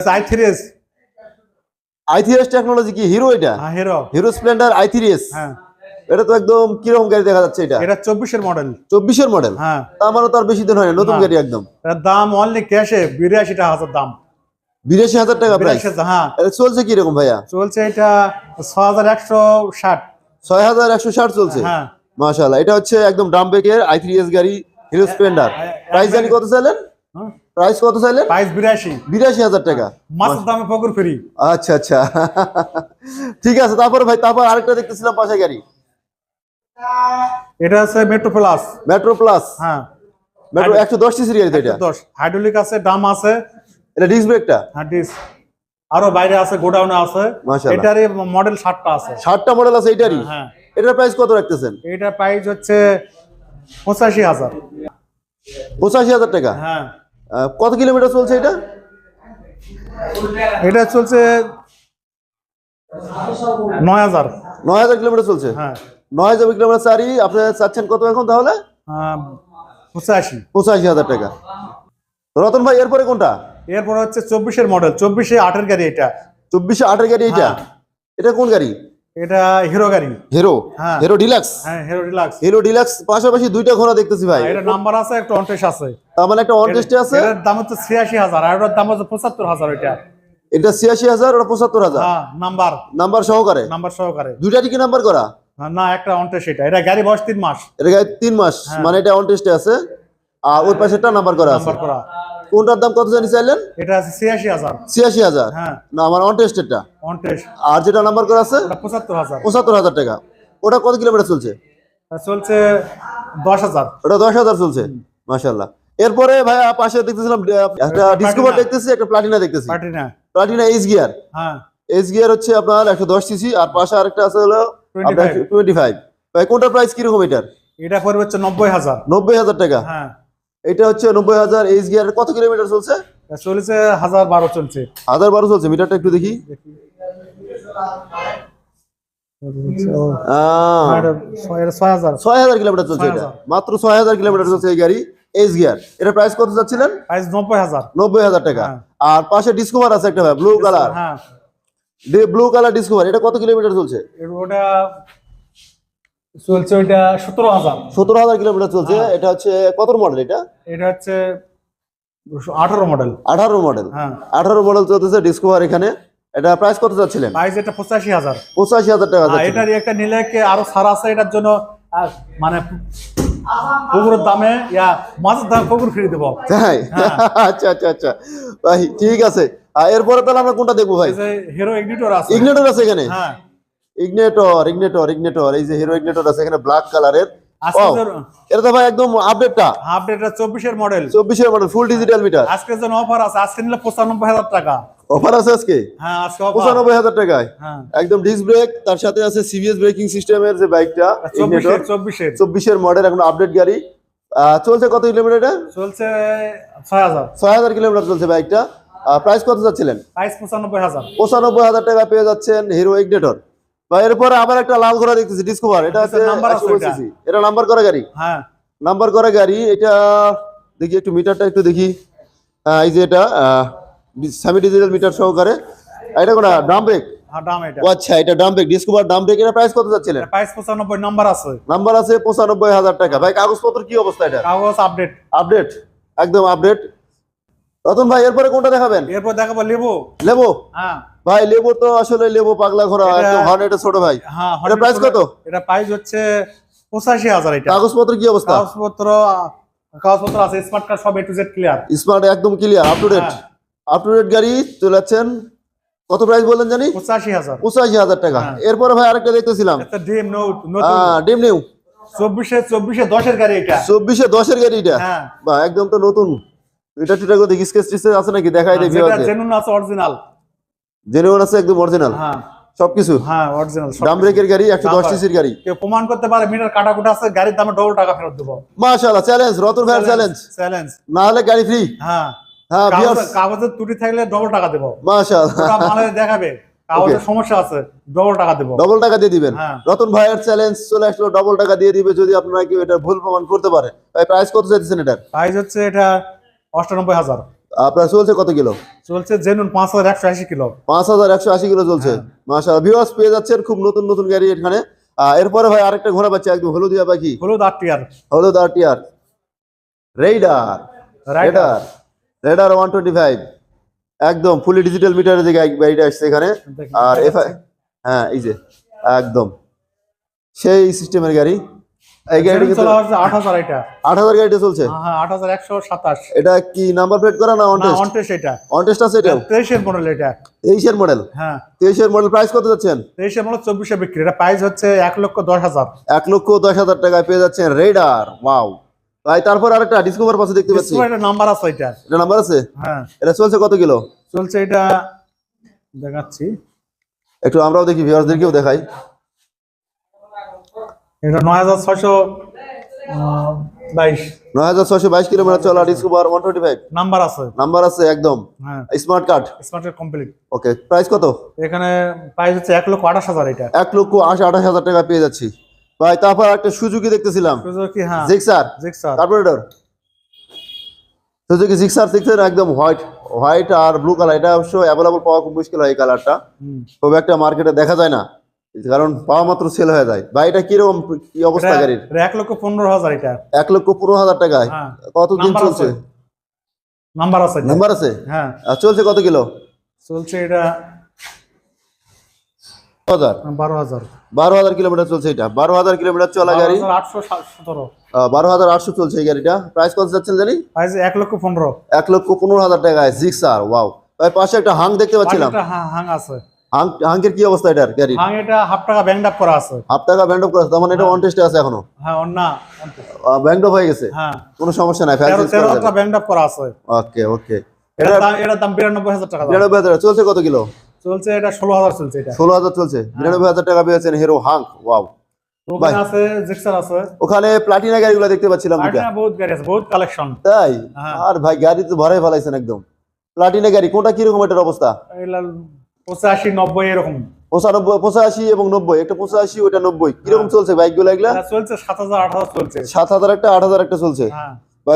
I three S. I three S technology কি? Hero এটা? হ্যাঁ হিরো হিরো স্প্লেন্ডার হ্যাঁ। এটা তো একদম কীরকম গাড়ি দেখা যাচ্ছে এটা? এটা চব্বিশের মডেল মডেল হ্যাঁ। তার মানে তো আর বেশি দিন হয় না নতুন গাড়ি একদম। দাম অনলি ক্যাশে বিরাশিটা হাজার দাম। বিরাশি হাজার টাকা প্রাইস হ্যাঁ। এটা চলছে কি রকম ভাইয়া? চলছে এটা ছ হাজার একশো ষাট। ছয় হাজার একশো ষাট চলছে? হ্যাঁ। মাশাআল্লাহ এটা হচ্ছে একদম ড্রাম ব্রেকের আই এস গাড়ি হিরো স্প্লেন্ডার হ্যাঁ, প্রাইস জানি কত চাইলেন? হ্যাঁ। প্রাইস কত চাইলেন? প্রাইস বিরাশি। বিরাশি হাজার টাকা। মাছের দামে পকুর ফ্রি। আচ্ছা আচ্ছা। ঠিক আছে তারপরে ভাই তারপর আরেকটা দেখতেছিলাম পাশে গাড়ি। এটা আছে মেট্রো প্লাস মেট্রো প্লাস হ্যাঁ। মেট্রো একশো দশ সিসির গাড়ি এটা? দশ। হাইড্রোলিক আছে দাম আছে। এটা ডিস্ক ব্রেকটা হ্যাঁ ডিস আরও বাইরে আছে গোডাউনে আছে। এটারই মডেল ষাটটা আছে। ষাটটা মডেল আছে এটারই? হ্যাঁ এটার প্রাইস কত রাখতেছেন? এটা প্রাইস হচ্ছে পঁচাশি হাজার। পঁচাশি হাজার টাকা? হ্যাঁ। কত কিলোমিটার চলছে এটা? এটা চলছে নয় হাজার। নয় হাজার কিলোমিটার চলছে? হ্যাঁ। নয় হাজার কিলোমিটার চারি আপনি চাচ্ছেন কত এখন তাহলে? পঁচাশি। পঁচাশি হাজার টাকা। রতন ভাই এরপরে কোনটা? এরপর হচ্ছে চব্বিশের মডেল চব্বিশে আটের গাড়ি এটা। চব্বিশে আটের গাড়ি এটা? হ্যাঁ। এটা কোন গাড়ি? এটা হিরো গাড়ি। হিরো হ্যাঁ। হিরো ডিলাক্স হ্যাঁ হিরো ডিলাক্স হিরো ডিলাক্স পাশাপাশি দুইটা ঘোড়া দেখতেছি ভাই। এটা নাম্বার আছে একটা অনটেস আছে। তার মানে একটা অনটেস্টে আছে? এটার দাম হচ্ছে আর দাম এটা হ্যাঁ নাম্বার নাম্বার সহকারে? নাম্বার সহকারে। দুইটা কি নাম্বার করা? হ্যাঁ, না একটা এটা। এটা গাড়ি বয়স তিন মাস। এটা মাস। হ্যাঁ। মানে এটা অনটেস্টে আছে। আর ওই পাশেরটা নাম্বার করা আছে। নাম্বার করা। কোনটার দাম কত জানি চাইলেন? এটা আছে ছিয়াশি হাজার। ছিয়াশি হাজার? হ্যাঁ। না আমার অনটেস্টেডটা অনটেস আর যেটা নাম্বার করা আছে? পঁচাত্তর হাজার। পঁচাত্তর হাজার টাকা। ওটা কত কিলোমিটার চলছে? চলছে দশ হাজার। ওটা দশ হাজার চলছে? মাশাল্লাহ এরপরে ভাই পাশে দেখতেছিলাম একটা ডিসকভার দেখতেছি একটা প্লাটিনা দেখতেছি। পার্টি না প্লাটিনা এইচ গিয়ার হ্যাঁ। এইচ গিয়ার হচ্ছে আপনার একশো দশ সিসি আর পাশে আরেকটা আছে হলো 25 টোয়েন্টি ফাইভ ভাই কোনটার প্রাইস কীরকম এটার? এটা পড়বে হচ্ছে নব্বই হাজার। নব্বই হাজার টাকা। হ্যাঁ। এটা হচ্ছে নব্বই হাজার এইচ গিয়ার কত কিলোমিটার চলছে? চলেছে হাজার বারো চলছে। হাজার বারো চলছে মিটারটা একটু দেখি। ছয়- হাজার। কিলোমিটার চলছে এটা। মাত্র ছয় হাজার কিলোমিটার চলছে এই গাড়ি এইচ গিয়ার এটা প্রাইস কত চাচ্ছিলেন প্রাইস নব্বই হাজার। নব্বই হাজার টাকা। হ্যাঁ। আর পাশে ডিসকভার আছে একটা blue colour blue colour Discover এটা কত কিলোমিটার চলছে? ওটা চলছে ওইটা সতেরো হাজার। সতেরো হাজার কিলোমিটার চলছে। হ্যাঁ। এটা হচ্ছে কত মডেল এটা? এটা হচ্ছে আঠারো মডেল আঠারো মডেল হ্যাঁ। আঠারো মডেল চলতেছে ডিসকভার এখানে। এটা প্রাইস কত চাচ্ছিলেন প্রাইস এটা পঁচাশি হাজার। পঁচাশি হাজার টাকা এটার একটা নিলে আরও ছাড় আছে এটার জন্য মানে দামে ইয়া মাছের দামে পুকুর ফ্রি দেবো। তাই? হ্যাঁ। আচ্ছা আচ্ছা আচ্ছা। ভাই ঠিক আছে। এরপরে তাহলে আমরা কোনটা দেখব ভাই? হিরো এগনিটর আছে। ইগনেটর আছে এখানে? হ্যাঁ। ইগনেটর ইগনেটর ইগনেটর এই যে হিরো ইগনেটর আছে এখানে ব্ল্যাক কালারের এটা তো ভাই একদম আপডেটটা মডেল চব্বিশের মডেল ফুল ডিজিটাল মিটার আজকের জন্য অফার আছে আজকে নিলে পঁচানব্বই হাজার টাকা। অফার আছে আজকে? হ্যাঁ আজকে অফার পঁচানব্বই হাজার টাকায়? হ্যাঁ। একদম ডিস্ক ব্রেক তার সাথে আছে সিবিএস ব্রেকিং সিস্টেমের যে বাইকটা মডেল এখন আপডেট গাড়ি। চলছে কত কিলোমিটার এটা? চলছে ছয় হাজার। কিলোমিটার চলছে বাইকটা প্রাইস কত যাচ্ছিলেন? প্রাইস পঁচানব্বই হাজার। পঁচানব্বই হাজার টাকা পেয়ে যাচ্ছেন হিরো ইগনেটর বা এরপরে আবার একটা লাল ঘোড়া দেখতেছি ডিসকভার এটা হচ্ছে এটা আছে এটা। এটা নাম্বার করা গাড়ি। হ্যাঁ। নাম্বার করা গাড়ি এটা দেখি একটু মিটারটা একটু দেখি। এই যে এটা সেমি ডিজিটাল মিটার সহকারে। এটা কোনা ডাম ব্রেক হ্যাঁ দাম এটা। ও আচ্ছা এটা drum brake Discover drum brake এটা প্রাইস কত যাচ্ছিলেন? প্রাইস পঁচানব্বই নাম্বার আছে। নাম্বার আছে পঁচানব্বই হাজার টাকা। ভাই কাগজপত্র কি অবস্থা এটা? কাগজ আপডেট আপডেট একদম আপডেট রতন ভাই এরপরে কোনটা দেখাবেন? এরপর দেখাবো লেবু। লেবো? হ্যাঁ। ভাই লেবু তো আসলে লেবু পাগলা ঘোরা এটা- ছোট ভাই। হ্যাঁ এটা প্রাইস কত? এটা প্রাইস হচ্ছে পঁচাশি হাজার এটা। কাগজপত্র কি অবস্থা? কাগজপত্র কাগজপত্র আছে স্মার্ট কার্ড সব A to Z clear smart একদম ক্লিয়ার আপ টু ডেট হ্যাঁ। আপ টু ডেট গাড়ি চলে যাচ্ছেন। কত প্রাইস বললেন জানি? পঁচাশি হাজার। পঁচাশি হাজার টাকা। হ্যাঁ। এরপরে ভাই আরেকটা দেখতেছিলাম। একটা ডিম নতুন ডিম নিউ চব্বিশে চব্বিশে দশের গাড়ি এটা। চব্বিশে দশের গাড়ি এটা। হ্যাঁ। বা একদম তো নতুন। এটা টিটা করে দেখি স্কেচ আছে নাকি? দেখাই যেটা ভিউয়ারদের। জেনুন আছে অরিজিনাল জেনুইন আছে একদম অরিজিনাল হ্যাঁ। সবকিছু? হ্যাঁ অরিজিনাল ব্রেকের গাড়ি একশো দশ Number। সিসির গাড়ি। কেউ প্রমাণ করতে পারে মিটার কাটা কুটা আছে গাড়ির দামে ডবল টাকা ফেরত দেবো। মাশাআল্লাহ চ্যালেঞ্জ রতন ভাইয়ের চ্যালেঞ্জ চ্যালেঞ্জ না হলে গাড়ি ফ্রি হ্যাঁ। হ্যাঁ কাগজের ত্রুটি থাকলে ডবল টাকা দেবো। মাশাআল্লাহ। মালে দেখাবে কাগজের সমস্যা আছে ডবল টাকা দেবো। ডবল টাকা দিয়ে দিবেন। হ্যাঁ। রতন ভাইয়ের চ্যালেঞ্জ চলে আসলো ডবল টাকা দিয়ে দিবে যদি আপনারা কেউ এটা ভুল প্রমাণ করতে পারে। ভাই প্রাইস কত চাইতেছেন এটার? প্রাইস হচ্ছে এটা অষ্টানব্বই হাজার। আপনার চলছে কত কিলো? চলছে জেনুন পাঁচ হাজার একশো আশি কিলো। পাঁচ হাজার একশো আশি কিলো চলছে। মাশাআল্লাহ। ভিউয়ার্স পেয়ে যাচ্ছেন খুব নতুন নতুন গাড়ি এখানে। এরপরে ভাই আরেকটা ঘোড়া পাচ্ছে একদম হলুদিয়া পাখি হলুদ আট টিয়ার। হলুদ আর টিয়ার। Raider Raider Raider one twenty five একদম ফুলি ডিজিটাল মিটারে যে গাড়িটা আসছে এখানে। আর এফ হ্যাঁ এই যে। একদম। সেই সিস্টেমের গাড়ি। এই গাড়িটা চলা হচ্ছে এটা। গাড়িটা চলছে? হ্যাঁ কি নাম্বার প্লেট করা না অন না টেস্ট অনটেস এটা। অন আছে এটা তেইশের মডেল এটা। তেইশের মডেল হ্যাঁ। তেইশের মডেল প্রাইস কত যাচ্ছেন? তেইশের মডেল চব্বিশে বিক্রি। এটা প্রাইস হচ্ছে এক লক্ষ দশ হাজার। এক লক্ষ দশ হাজার টাকায় পেয়ে যাচ্ছেন রেডার ওয়াও ভাই তারপর আরেকটা ডিসকভার পাশে দেখতে পাচ্ছি। এটা নাম্বার আছে এটা। এটা নাম্বার আছে? হ্যাঁ। এটা চলছে কত কিলো? চলছে এটা দেখাচ্ছি। একটু আমরাও দেখি ভিউয়ারদেরকেও দেখাই। এটা নয় হাজার ছয়শো বাইশ। নয় হাজার ছয়শো বাইশ কিলোমিটার চলা Discover one twenty five number আছে। নাম্বার আছে একদম। হ্যাঁ। Smart card. স্মার্টের complete okay price কত? এখানে প্রাইস হচ্ছে এক লক্ষ আঠাশ হাজার এটা। এক লক্ষ আঠাশ হাজার টাকা পেয়ে যাচ্ছি। ভাই তারপর একটা সুজুকি দেখতেছিলাম। সুজুকি হ্যাঁ। Gixxer Gixxer carburettor Suzuki Gixxer দেখছেন একদম হোয়াইট হোয়াইট আর ব্লু কালার এটা অবশ্য অ্যাভেলেবল পাওয়া খুব মুশকিল হয় এই কালারটা খুব একটা মার্কেটে দেখা যায় না। কারণ পাওয়া মাত্র সেল হয়ে যায়। ভাই এটা কীরকম? কি অবস্থা গাড়ির? এক লক্ষ পনেরো হাজার এটা। এক লক্ষ পনেরো হাজার টাকায়? হ্যাঁ। কতদিন চলছে? নাম্বার আছে। নাম্বার আছে? হ্যাঁ। আর চলছে কত কিলো? চলছে এটা বারো হাজার। বারো হাজার। কিলোমিটার চলছে এটা। বারো হাজার কিলোমিটার চলা গাড়ি। বারো হাজার আটশো চলছে এই গাড়িটা। প্রাইস কত যাচ্ছেন জানি? প্রাইস এক লক্ষ পনেরো। এক লক্ষ পনেরো হাজার টাকায় জিক্সার ওয়াও পাশে একটা হাং দেখতে পাচ্ছিলাম। হাং আছে। কি অবস্থা এটার এটা হাফ টাকা ব্যাংক আপ করা আছে। হাফ টাকা ব্যান্ড অফ করেছে তার মানে এটা অন টেস্টে আছে এখনও? হ্যাঁ ব্যান্ড অফ হয়ে গেছে? হ্যাঁ। কোনো সমস্যা নাই ফ্যান্সি তেরো হাজার ব্যাংক আপ করা আছে। ওকে ওকে এটার দাম এটার দাম বিরানব্বই হাজার টাকা দাম। বিরানব্বই হাজার চলছে কত কিলো? চলছে এটা ষোলো হাজার চলছে এটা। ষোলো হাজার চলছে। বিরানব্বই হাজার টাকা পেয়েছেন হিরো হাঙ্ক ওয়াও ওখানে আছে জিক্সার আছে। ওখানে প্লাটিনা গাড়িগুলো দেখতে পাচ্ছিলাম প্লাটিনা বহুত গাড়ি আছে বহুত কালেকশন তাই? হ্যাঁ। আর ভাই গাড়ি তো ভরাই ফেলাইছেন একদম। প্লাটিনা গাড়ি কোনটা কীরকম এটার অবস্থা? পঁচাশি নব্বই এরকম। পঁচানব্বই পঁচাশি এবং নব্বই। একটা পঁচাশি ওটা নব্বই। কীরকম চলছে বাইকগুলো এগুলা চলছে সাত হাজার আট হাজার চলছে। সাত হাজার একটা আট হাজার একটা চলছে? হ্যাঁ।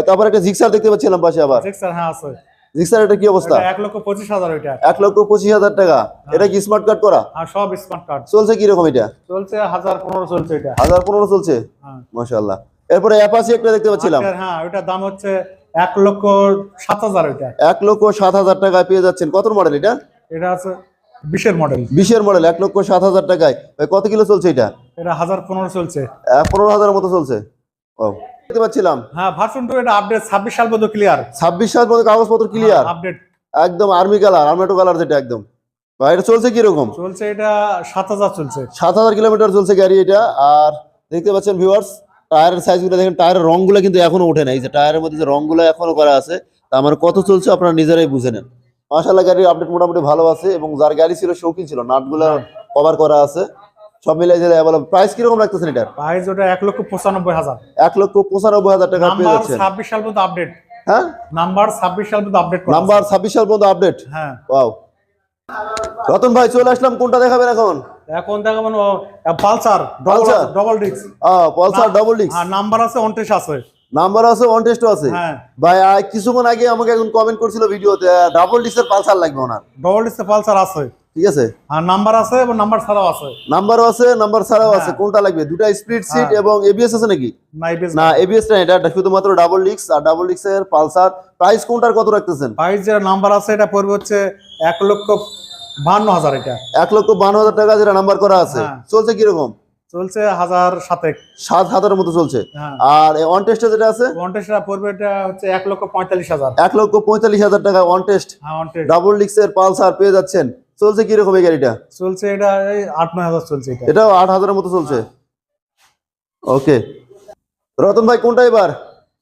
তারপর একটা জিক্সার দেখতে পাচ্ছিলাম পাশে আবার। জিক্সার হ্যাঁ আছে। জিক্সার এটা কি অবস্থা? এক লক্ষ পঁচিশ হাজার ওইটা। এক লক্ষ পঁচিশ হাজার টাকা। এটা কি স্মার্ট কার্ড করা? আর সব স্মার্ট কার্ড চলছে কীরকম এটা? চলছে হাজার পনেরো চলছে এটা। হাজার পনেরো চলছে? হ্যাঁ। মাশাল্লাহ এরপরে অ্যাপাসি একটা দেখতে পাচ্ছিলাম। হ্যাঁ দাম হচ্ছে এক লক্ষ সাত হাজার ওইটা। এক লক্ষ সাত হাজার টাকায় পেয়ে যাচ্ছেন। কত মডেল এটা? এটা আছে বিশের মডেল বিশের মডেল এক লক্ষ সাত হাজার টাকায়। ভাই কত কিলো চলছে এটা? এটা হাজার পনেরো চলছে। পনেরো হাজারের মতো চলছে? ও দেখতে পাচ্ছিলাম। হ্যাঁ ভার্সন টু এটা আপডেট ছাব্বিশ সাল পর্যন্ত ক্লিয়ার ছাব্বিশ সাল মতো কাগজপত্র ক্লিয়ার আপডেট একদম আর্মি কালার আর্মেটো কালার যেটা একদম। ভাই এটা চলছে কীরকম? চলছে এটা সাত হাজার চলছে। সাত হাজার কিলোমিটার চলছে গাড়ি এটা। আর দেখতে পাচ্ছেন ভিউয়ার্স টায়ারের সাইজগুলো দেখেন টায়ারের রংগুলো কিন্তু এখনও ওঠে না এই যে টায়ারের মধ্যে যে রংগুলো এখনও করা আছে তা আমার কত চলছে আপনারা নিজেরাই বুঝে নেন। মাশাল্লাহ গাড়ির আপডেট মোটামুটি ভালো আছে এবং যার গাড়ি ছিল শৌখিন ছিল নাটগুলো কভার করা আছে। সব যে প্রাইস কীরকম রাখতেছেন এটার? প্রাইস ওটা এক লক্ষ পঁচানব্বই হাজার। এক লক্ষ পঁচানব্বই হাজার টাকা পেয়ে যাচ্ছেন। ছাব্বিশ সাল পর্যন্ত আপডেট হ্যাঁ? নাম্বার ছাব্বিশ সাল পর্যন্ত আপডেট নাম্বার ছাব্বিশ সাল পর্যন্ত আপডেট হ্যাঁ। ওয়াও রতন ভাই চলে আসলাম কোনটা দেখাবেন এখন? এখন দেখো মানে Pulsar? Double disc Pulsar double number আছে আছে। নাম্বার আছে ওয়ান টেস্টও আছে। হ্যাঁ। ভাই কিছুক্ষণ আগে আমাকে একজন কমেন্ট করছিল ভিডিওতে ডাবল ডিসের পালসার লাগবে ওনার। ডবল ডিস্কে পালসার আছে। ঠিক আছে? আর নাম্বার আছে এবং নাম্বার ছাড়াও আছে। নাম্বারও আছে নাম্বার ছাড়াও আছে। হ্যাঁ। কোনটা লাগবে? দুটা স্প্লিট সিট। এবং এবিএস আছে নাকি? না এই না এবিএস না এটা শুধুমাত্র ডাবল ডিক্স আর ডাবল ডিক্সের পালসার প্রাইস কোনটার কত রাখতেছেন? প্রাইস যেটা নাম্বার আছে এটা পড়বে হচ্ছে এক লক্ষ বাহান্ন হাজার এটা। এক লক্ষ হাজার টাকা যেটা নাম্বার করা আছে। হ্যাঁ। চলছে কীরকম? চলছে হাজার সাতেক। সাত হাজারের মতো চলছে। হ্যাঁ। আর অন টেস্টে যেটা আছে? পড়বে এটা হচ্ছে এক লক্ষ পঁয়তাল্লিশ হাজার। এক লক্ষ পঁয়তাল্লিশ হাজার টাকা অন টেস্ট হ্যাঁ ডাবল ডিক্সের পালসার পেয়ে যাচ্ছেন। চলছে কীরকম এই গাড়িটা? চলছে এটা আট নয় হাজার চলছে এটা। এটাও আট হাজারের মতো চলছে? ওকে রতন ভাই কোনটা এবার?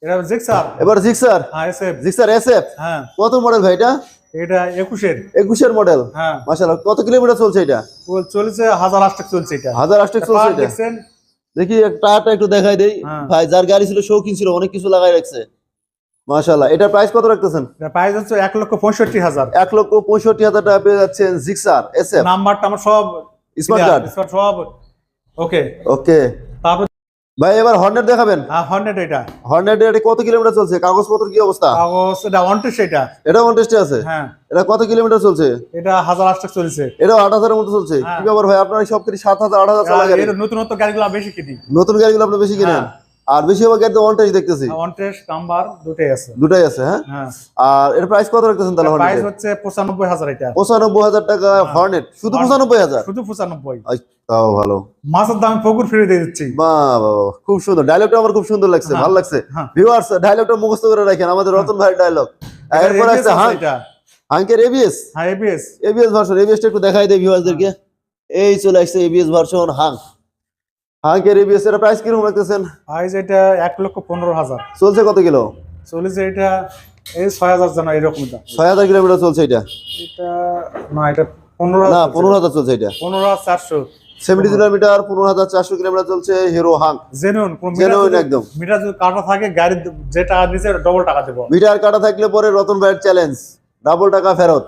এটা জিক্সার এবার জিক্সার হ্যাঁ এসএফ জিক্সার এস এফ হ্যাঁ। কত মডেল ভাই এটা? এটা একুশের। একুশের মডেল হ্যাঁ। মাসাল্লাহ কত কিলোমিটার চলছে এটা? চলছে হাজার আষ্টেক চলছে এটা। হাজার আষ্টেক চলছে এটা? দেখি টায়ারটা একটু দেখাই দেই। হ্যাঁ। ভাই যার গাড়ি ছিল শৌখিন ছিল অনেক কিছু লাগাই রাখছে। এটার প্রাইস কত রাখতেছেন? এটা প্রাইস হচ্ছে এক লক্ষ পঁয়ষট্টি হাজার। এক লক্ষ পঁয়ষট্টি হাজার টাকা পেয়ে যাচ্ছেন জিক্সার এস নাম্বারটা আমার সব স্মার্ট কার্ড সব। ওকে ওকে তারপর ভাই এবার হর্নেট দেখাবেন? হ্যাঁ হর্নেট এটা। হর্নেট এটা কত কিলোমিটার চলছে? কাগজপত্র কি অবস্থা? কাগজ এটা ওয়ান টেস্ট এটা। কন্টেস্টে আছে? হ্যাঁ। এটা কত কিলোমিটার চলছে? এটা হাজার আটটা চলছে এটা আট হাজারের মতো চলছে। হ্যাঁ। কি ব্যাপার ভাই আপনার সব কিছু সাত হাজার আট হাজার চালা গাড়ি? এর নতুন নতুন গাড়িগুলো বেশি কিনি। নতুন গাড়িগুলো আপনি বেশি কিনেন? হ্যাঁ। আর বেশি হবে ওয়ান টেস্ট দেখতেছি। ওয়ান্টেড নাম্বার দুটাই আছে। দুটাই আছে হ্যাঁ? হ্যাঁ। আর এর প্রাইস কত রাখতেছেন তাহলে প্রাইস হচ্ছে পঁচানব্বই হাজার এটা। পঁচানব্বই হাজার টাকা হর্নেট শুধু হাজার? শুধু পঁচানব্বই। আই, তাও ভালো। মাছের দাম ফিরে দিয়ে দিচ্ছি। বাহ বাহ, খুব সুন্দর। ডায়লগটা আমার খুব সুন্দর লাগছে হ্যাঁ, ভালো লাগছে। হ্যাঁ। ভিউয়ার্স ডায়লগটা মুখস্থ করে রাখেন আমাদের রতন ভাইয়ের ডায়লগ এরপর আছে এটা। হাঙ্কের এবিএস হ্যাঁ এবিএস এবিএস ভার্সন এবিএসটা একটু দেখাই দেয় ভিউয়ার্সদেরকে এই চলে আসছে এবিএস ভার্সন হাঙ্ক হাঙ্কের এবিএস এর প্রাইস কীরকম রাখতেছেন? প্রাইস এটা এক লক্ষ পনেরো হাজার। চলছে কত কিলো? চল্লিশ এটা এই ছয় হাজার জানা এরকম ছয় হাজার কিলোমিটার চলছে এটা? এটা না এটা পনেরো না পনেরো হাজার চলছে এটা। পনেরো হাজার চারশো। সেভেন্টি কিলোমিটার পনেরো হাজার চারশো কিলোমিটার চলছে হিরো জেনুন কোন Genuine একদম। মিটার যদি কাটা থাকে গাড়ির যে টাকা নিচে ডবল টাকা দেবো। মিটার কাটা থাকলে পরে রতন ভাইয়ের চ্যালেঞ্জ ডাবল টাকা ফেরত।